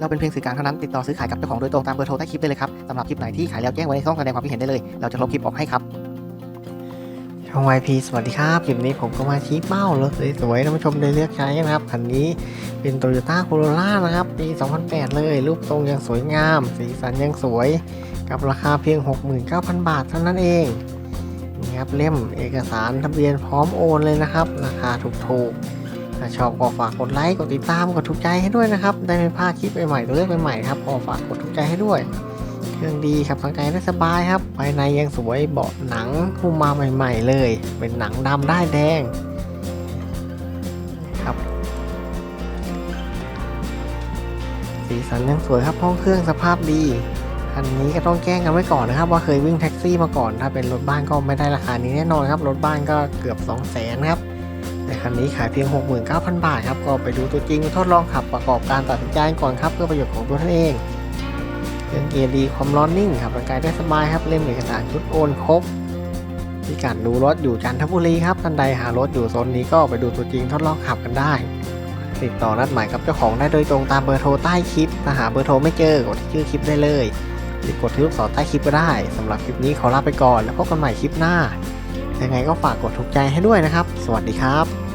เราเป็นเพียงสื่อกลางเท่านั้นติดต่อซื้อขายกับเจ้าของโดยตรงตามเบอร์โทรใต้คลิปได้เลยครับสำหรับคลิปไหนที่ขายแล้วแจ้งไว้ในช่องแสดงความคิดเห็นได้เลย เราจะลบคลิปออกให้ครับช่อง YP สวัสดีครับคลิปนี้ผมก็มาชี้เป้ารถสวยๆท่านผู้ชมได้เลือกใช้นะครับคันนี้เป็น Toyota Corolla นะครับปี 2008 เลย รูปทรงยังสวยงาม สีสันยังสวย กับราคาเพียง 69,000 บาทเท่านั้นเองนี่ครับเล่มเอกสารทะเบียนพร้อมโอนเลยนะครับ ราคาถูกๆ ถ้าชอบก็ฝากกดไลค์ กดติดตาม กดถูกใจให้ด้วยนะครับ ได้ไม่พลาดคลิปใหม่ๆตัวเลือกใหม่ๆครับก็ฝากกดถูกใจให้ด้วย เครื่องดีขับทางไกลได้สบายครับ ภายในยังสวยเบาะหนังหุ้มมาใหม่ ๆ เลย เป็นหนังดำได้แดงครับสีสันยังสวยครับห้องเครื่องสภาพดีคันนี้ก็ต้องแจ้งกันไว้ก่อนนะครับ ว่าเคยวิ่งแท็กซี่มาก่อน ถ้าเป็นรถบ้านก็ไม่ได้ราคานี้แน่นอนครับ รถบ้านก็เกือบ 2 0 0 0 0 0ครับ แต่คันนี้ขายเพียง 69,000 บาทครับ ก็ไปดูตัวจริงทดลองขับประกอบการตัดสินใจก่อนครับเพื่อประโยชน์ของตัวท่านเองเครื่องเกียร์ดีความร้อนนิ่งขับร่างกายได้สบายครับเล่มเอกสารชุดโอนครบพิกัดดูรถอยู่จันทบุรีครับท่านใดหารถอยู่โซนนี้ก็ไปดูตัวจริงทดลองขับกันได้ ติดต่อนัดหมายกับเจ้าของได้โดยตรงตามเบอร์โทรใต้คลิปถ้าหาเบอร์โทรไม่เจอกดที่ชื่อคลิปได้เลยหรือกดที่ลูกศรใต้คลิปก็ได้สำหรับคลิปนี้ขอลาไปก่อนแล้วพบกันใหม่คลิปหน้ายังไงก็ฝากกดถูกใจให้ด้วยนะครับ สวัสดีครับ